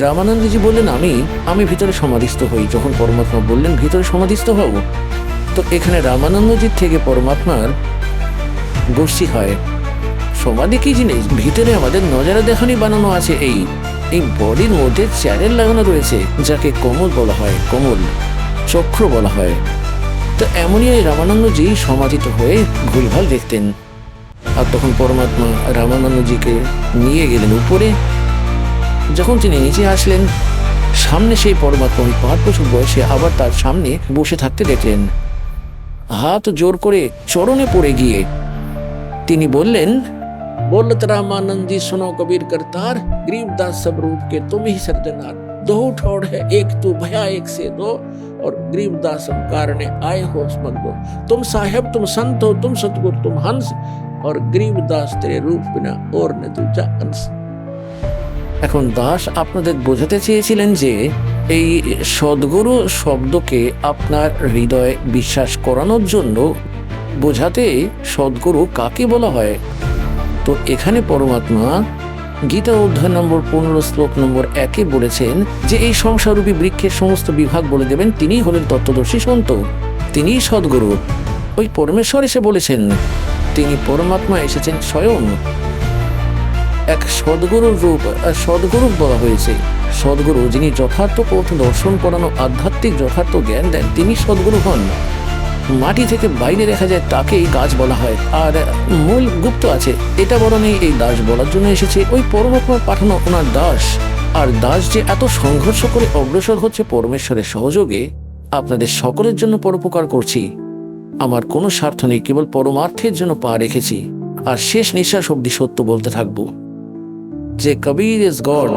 রামানন্দজি বললেন, আমি আমি ভিতরে সমাধিস্থ হই। যখন পরমাত্মা বললেন, ভিতরে সমাধিস্থ হব তো এখানে রামানন্দজির থেকে পরমাত্মার গোষ্ঠী হয়। সমাধি কি জিনিস? ভিতরে আমাদের নজারা দেখানি বানানো আছে এই এই বডির মধ্যে চ্যানেল লাগানো রয়েছে, যাকে কমল বলা হয়, কমল চক্র বলা হয়। তো এমনই এই রামানন্দজি সমাধিত হয়ে ভুলভাল দেখতেন। আর তখন পরমাত্মা রামানন্দজিকে নিয়ে গেলেন উপরে যখন তিনি নিচে আসলেন সামনে সেই পরমাত্মা ওই পাঁচ বছর বয়সে আবার তার সামনে বসে থাকতে দেখলেন হাত জোর করে চরণে পড়ে গিয়ে তিনি বললেন बोलत रामानंद जी सुनो कबीर करतार गरीबदास सब रूप के तुम ही सर्जनार दो ठोड़ है एक तू भया एक से दो और गरीबदास हम कारणे आए हो स्मग दो तुम साहेब तुम संत हो तुम सतगुरु तुम हंस और गरीबदास तेरे रूप बिना और न दूजा अंश এখন দাস আপনাদের বোঝাতে চেয়েছিলেন যে এই সদ্গুরু শব্দকে আপনার হৃদয়ে বিশ্বাস করানোর জন্য বোঝাতে সদ্গুরু কাকে বলা হয়? তো এখানে পরমাত্মা গীতা অধ্যায় নম্বর পনেরো শ্লোক নম্বর একে বলেছেন যে এই সংসাররূপী বৃক্ষের সমস্ত বিভাগ বলে দেবেন, তিনিই হলেন তত্ত্বদর্শী সন্ত। তিনিই সদ্গুরু। ওই পরমেশ্বর এসে বলেছেন, তিনি পরমাত্মা এসেছেন স্বয়ং। এক সদ্গুরুর রূপ সদ্গুরু বলা হয়েছে। সদ্গুরু যিনি যথার্থ পথ দর্শন করানো আধ্যাত্মিক যথার্থ জ্ঞান দেন, তিনি সদ্গুরু হন। মাটি থেকে বাইরে দেখা যায় তাকেই গাছ বলা হয়। আর মূল গুপ্ত আছে, এটা বরণে এই দাস বলার জন্য এসেছে। ওই পরমাত্মার পাঠানো ওনার দাস। আর দাস যে এত সংঘর্ষ করে অগ্রসর হচ্ছে পরমেশ্বরের সহযোগে, আপনাদের সকলের জন্য পরোপকার করছি। আমার কোনো স্বার্থ নেই, কেবল পরমার্থের জন্য পা রেখেছি। আর শেষ নিঃশ্বাস অব্দি সত্য বলতে থাকব। जे कबीर इज़ गॉड